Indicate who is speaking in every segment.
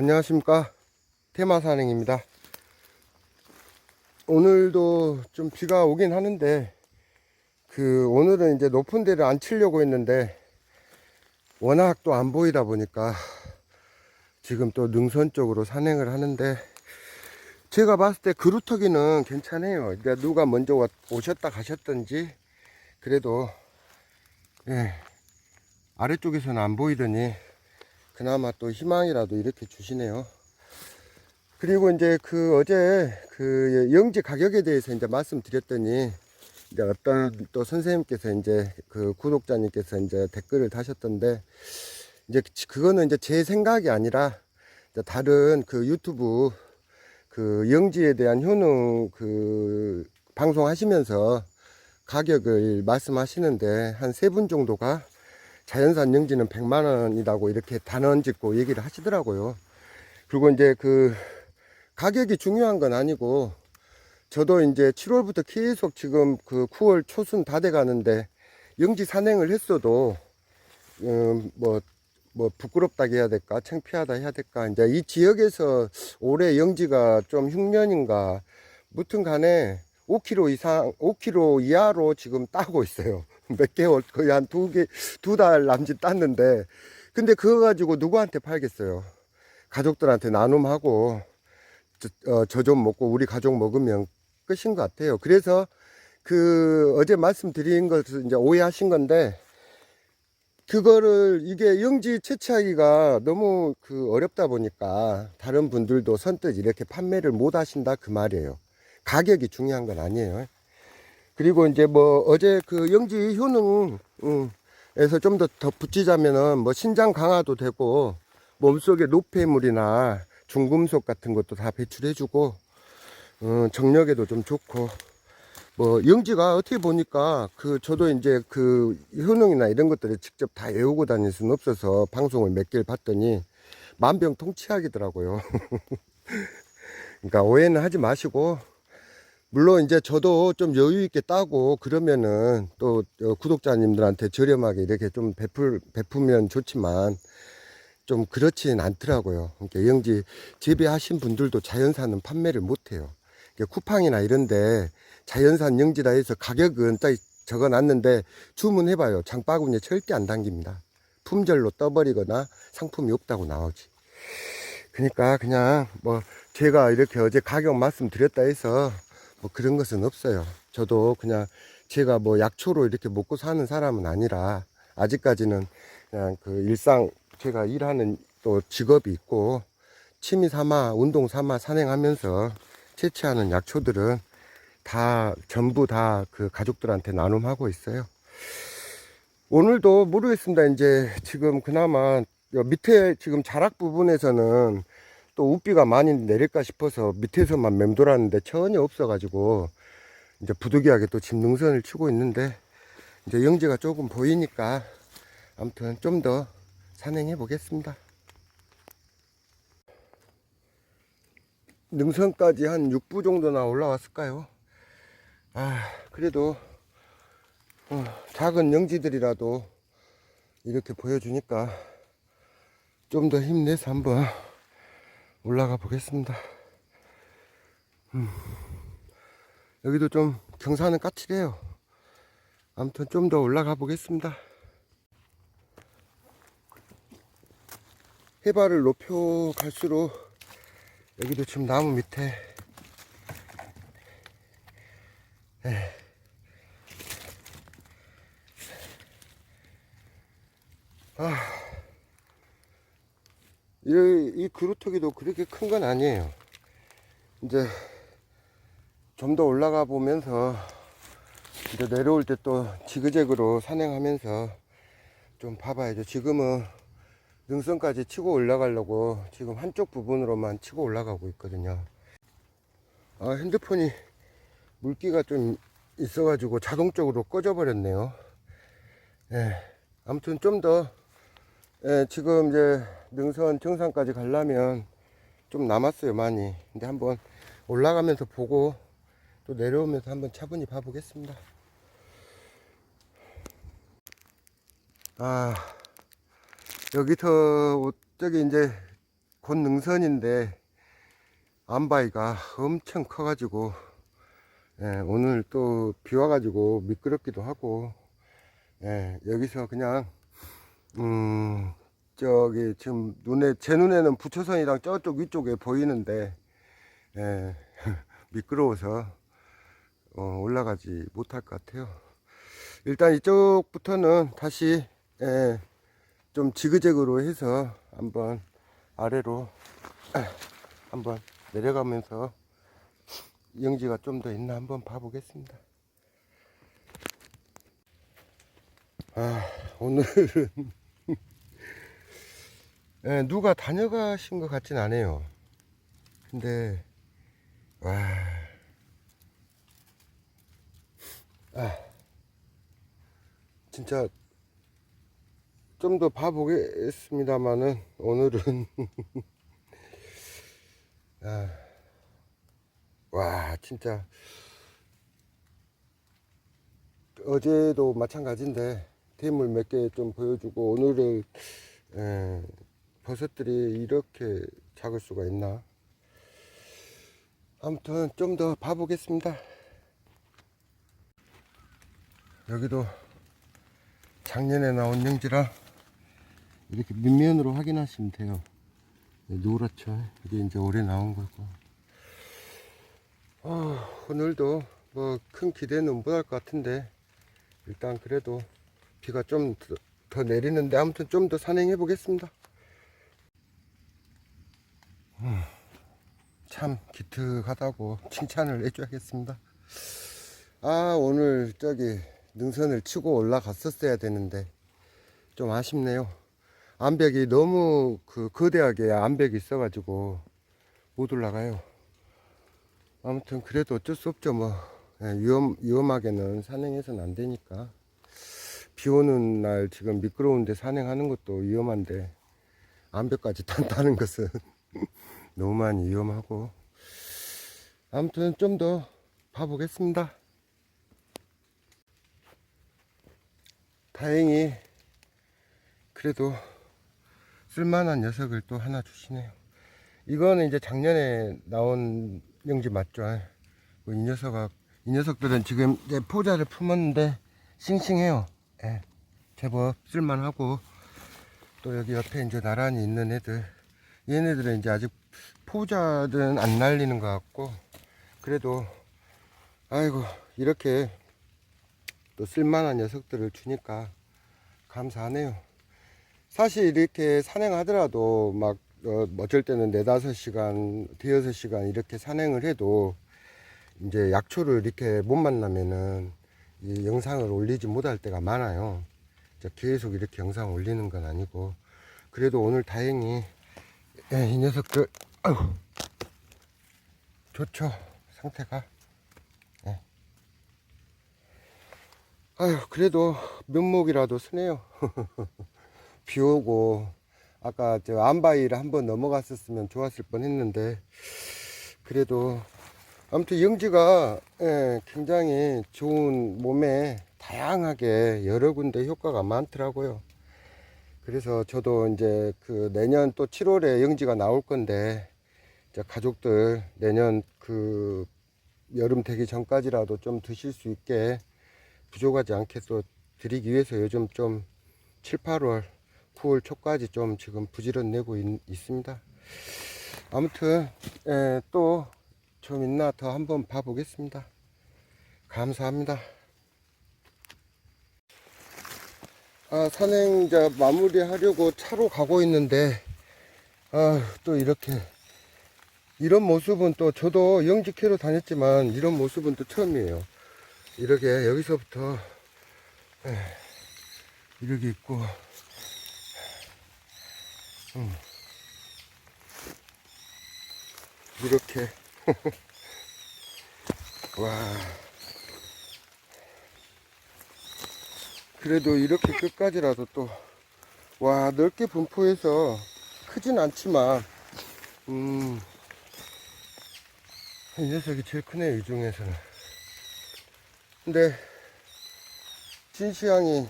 Speaker 1: 안녕하십니까. 테마산행입니다. 오늘도 좀 비가 오긴 하는데 그 오늘은 이제 높은 데를 안 치려고 했는데 워낙 또 안 보이다 보니까 지금 또 능선 쪽으로 산행을 하는데 제가 봤을 때 그루터기는 괜찮아요. 그러니까 누가 먼저 와- 오셨다 가셨던지 그래도 예, 아래쪽에서는 안 보이더니 그나마 또 희망이라도 이렇게 주시네요. 그리고 이제 그 어제 그 영지 가격에 대해서 이제 말씀드렸더니 이제 어떤 또 선생님께서 이제 그 구독자님께서 이제 댓글을 다셨던데 이제 그거는 이제 제 생각이 아니라 다른 그 유튜브 그 영지에 대한 효능 그 방송하시면서 가격을 말씀하시는데 한 세 분 정도가 자연산 영지는 100만 원이라고 이렇게 단언 짓고 얘기를 하시더라고요. 그리고 이제 그 가격이 중요한 건 아니고 저도 이제 7월부터 계속 지금 그 9월 초순 다 돼 가는데 영지 산행을 했어도 음, 뭐, 뭐 부끄럽다 해야 될까 창피하다 해야 될까 이제 이 지역에서 올해 영지가 좀 흉년인가 무튼 간에 5kg 이상 5kg 이하로 지금 따고 있어요. 몇 개월 거의 한 두 개 두 달 남짓 땄는데. 근데 그거 가지고 누구한테 팔겠어요? 가족들한테 나눔하고 저좀 먹고 우리 가족 먹으면 끝인 것 같아요. 그래서 그 어제 말씀드린 것을 이제 오해하신 건데 그거를 이게 영지 채취하기가 너무 그 어렵다 보니까 다른 분들도 선뜻 이렇게 판매를 못 하신다 그 말이에요 가격이 중요한 건 아니에요 그리고 이제 뭐 어제 그 영지 효능 음, 에서 좀 더 더 붙이자면은 뭐 신장 강화도 되고 몸속에 노폐물이나 중금속 같은 것도 다 배출해주고 어, 정력에도 좀 좋고 뭐 영지가 어떻게 보니까 그 저도 이제 그 효능이나 이런 것들을 직접 다 외우고 다닐 수는 없어서 방송을 몇 개를 봤더니 만병통치약이더라고요. 그러니까 오해는 하지 마시고 물론 이제 저도 좀 여유 있게 따고 그러면은 또 어, 구독자님들한테 저렴하게 이렇게 좀 베풀 베푸면 좋지만 좀 그렇진 않더라고요. 그러니까 영지 재배하신 분들도 자연산은 판매를 못 해요. 그러니까 쿠팡이나 이런데 자연산 영지라 해서 가격은 딱 적어 놨는데 주문해봐요. 장바구니에 절대 안 담깁니다. 품절로 떠버리거나 상품이 없다고 나오지. 그러니까 그냥 뭐 제가 이렇게 어제 가격 말씀드렸다 해서 뭐 그런 것은 없어요. 저도 그냥 제가 뭐 약초로 이렇게 먹고 사는 사람은 아니라 아직까지는 그냥 그 일상 제가 일하는 또 직업이 있고 취미 삼아 운동 삼아 산행하면서 채취하는 약초들은 다 전부 다 그 가족들한테 나눔하고 있어요. 오늘도 모르겠습니다. 이제 지금 그나마 요 밑에 지금 자락 부분에서는 또 우비가 많이 내릴까 싶어서 밑에서만 맴돌았는데 전혀 없어가지고 이제 부득이하게 또 집능선을 치고 있는데 이제 영지가 조금 보이니까 아무튼 좀 더 산행해 보겠습니다. 능선까지 한 6부 정도나 올라왔을까요? 아, 그래도 어, 작은 영지들이라도 이렇게 보여주니까 좀 더 힘내서 한번 올라가 보겠습니다. 음, 여기도 좀 경사는 까칠해요. 아무튼 좀 더 올라가 보겠습니다. 해발을 높여 갈수록 여기도 지금 나무 밑에 에. 아, 이, 이 그루터기도 그렇게 큰 건 아니에요. 이제 좀 더 올라가 보면서 이제 내려올 때 또 지그재그로 산행하면서 좀 봐봐야죠. 지금은 능선까지 치고 올라가려고 지금 한쪽 부분으로만 치고 올라가고 있거든요. 아, 핸드폰이 물기가 좀 있어가지고 자동적으로 꺼져 버렸네요. 예, 아무튼 좀 더, 예, 지금 이제 능선 정상까지 가려면 좀 남았어요, 많이. 근데 한번 올라가면서 보고 또 내려오면서 한번 차분히 봐보겠습니다. 아, 여기서 저기 이제 곧 능선인데 암바위가 엄청 커 가지고 예, 오늘 또 비 와 가지고 미끄럽기도 하고 예, 여기서 그냥 음 저기 지금 눈에 제 눈에는 부처선이랑 저쪽 위쪽에 보이는데 예, 미끄러워서 어, 올라가지 못할 것 같아요. 일단 이쪽부터는 다시 예, 좀 지그재그로 해서 한번 아래로 한번 내려가면서 영지가 좀 더 있나 한번 봐보겠습니다. 아, 오늘은 예, 누가 다녀가신 것 같진 않아요. 근데 와, 아, 진짜 좀 더 봐보겠습니다만은 오늘은. 아, 와 진짜. 어제도 마찬가지인데 대물 몇 개 좀 보여주고 오늘은 에, 버섯들이 이렇게 작을 수가 있나? 아무튼 좀 더 봐보겠습니다. 여기도 작년에 나온 영지라 이렇게 밑면으로 확인하시면 돼요. 노랗죠? 이게 이제 올해 나온 거고. 아, 오늘도 뭐 큰 기대는 못할 것 같은데 일단 그래도 비가 좀 더 내리는데 아무튼 좀 더 산행해 보겠습니다 음, 참 기특하다고 칭찬을 해줘야겠습니다. 아 오늘 저기 능선을 치고 올라갔었어야 되는데 좀 아쉽네요. 암벽이 너무 그 거대하게 암벽이 있어가지고 못 올라가요. 아무튼 그래도 어쩔 수 없죠 뭐. 예, 위험, 위험하게는 산행해서는 안 되니까. 비 오는 날 지금 미끄러운데 산행하는 것도 위험한데 암벽까지 탄다는 것은 너무 많이 위험하고. 아무튼 좀 더 봐보겠습니다. 다행히 그래도 쓸만한 녀석을 또 하나 주시네요. 이거는 이제 작년에 나온 영지 맞죠? 이 녀석아 이 녀석들은 지금 이제 포자를 품었는데 싱싱해요. 예, 제법 쓸만하고 또 여기 옆에 이제 나란히 있는 애들 얘네들은 이제 아직 포자는 안 날리는 것 같고 그래도 아이고 이렇게 또 쓸만한 녀석들을 주니까 감사하네요 사실 이렇게 산행하더라도 막 어, 어쩔 때는 네다섯 시간 대여섯 시간 이렇게 산행을 해도 이제 약초를 이렇게 못 만나면은 이 영상을 올리지 못할 때가 많아요. 계속 이렇게 영상 올리는 건 아니고 그래도 오늘 다행히 예, 이 녀석들 아유 좋죠 상태가 예. 아유 그래도 면목이라도 쓰네요 비 오고 아까 저 안바위를 한번 넘어갔었으면 좋았을 뻔 했는데 그래도 아무튼 영지가 예, 굉장히 좋은 몸에 다양하게 여러 군데 효과가 많더라고요. 그래서 저도 이제 그 내년 또 7월에 영지가 나올 건데 가족들 내년 그 여름 되기 전까지라도 좀 드실 수 있게 부족하지 않게 또 드리기 위해서 요즘 좀 7, 8월, 9월 초까지 좀 지금 부지런 내고 있, 있습니다. 아무튼 예, 또좀 있나 더 한번 봐보겠습니다. 감사합니다. 아, 산행 이제 마무리하려고 차로 가고 있는데, 아, 또 이렇게, 이런 모습은 또 저도 영직회로 다녔지만 이런 모습은 또 처음이에요. 이렇게 여기서부터, 에, 이렇게 있고, 음, 이렇게. 와. 그래도 이렇게 끝까지라도 또, 와, 넓게 분포해서 크진 않지만, 음, 이 녀석이 제일 크네요, 이 중에서는. 근데, 진시황이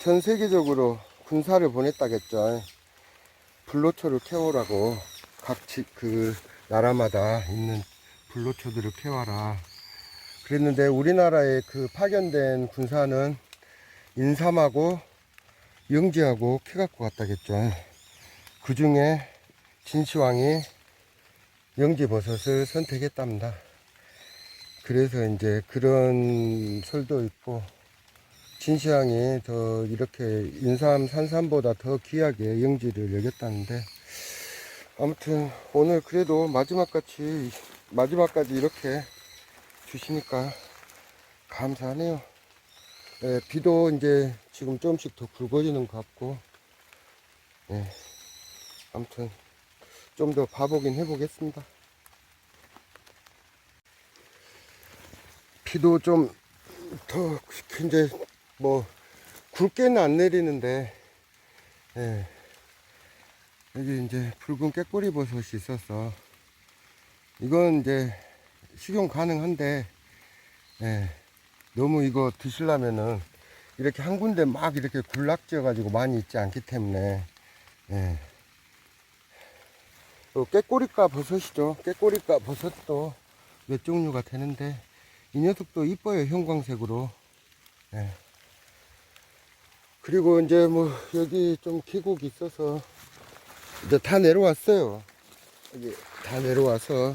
Speaker 1: 전 세계적으로 군사를 보냈다겠죠. 불로초를 캐오라고 각그 나라마다 있는 불로초들을 캐와라. 그랬는데 우리나라에 그 파견된 군사는 인삼하고 영지하고 캐갖고 갔다겠죠. 그 중에 진시황이 영지버섯을 선택했답니다. 그래서 이제 그런 설도 있고 진시황이 더 이렇게 인삼, 산삼보다 더 귀하게 영지를 여겼다는데 아무튼 오늘 그래도 마지막같이 마지막까지 이렇게 주시니까 감사하네요. 예, 비도 이제 지금 조금씩 더 굵어지는 것 같고 예, 아무튼 좀 더 봐보긴 해보겠습니다. 비도 좀 더 이제 뭐 굵게는 안 내리는데 예, 여기 이제 붉은 깨꼬리 버섯이 있어서 이건 이제 식용 가능한데 예, 너무 이거 드시려면은 이렇게 한 군데 막 이렇게 군락지어 가지고 많이 있지 않기 때문에 예. 또 깨꼬리가 버섯이죠. 깨꼬리가 버섯도 몇 종류가 되는데 이 녀석도 이뻐요 형광색으로. 예. 그리고 이제 뭐 여기 좀 기곡이 있어서 이제 다 내려왔어요. 여기 다 내려와서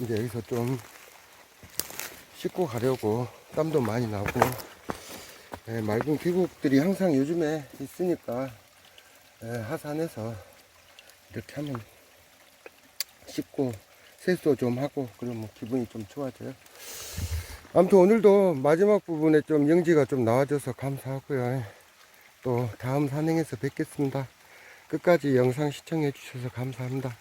Speaker 1: 이제 여기서 좀 씻고 가려고 땀도 많이 나고. 예, 맑은 계곡들이 항상 요즘에 있으니까 예, 하산해서 이렇게 하면 씻고 세수 좀 하고 그러면 기분이 좀 좋아져요. 아무튼 오늘도 마지막 부분에 좀 영지가 좀 나와줘서 감사하고요. 또 다음 산행에서 뵙겠습니다. 끝까지 영상 시청해 주셔서 감사합니다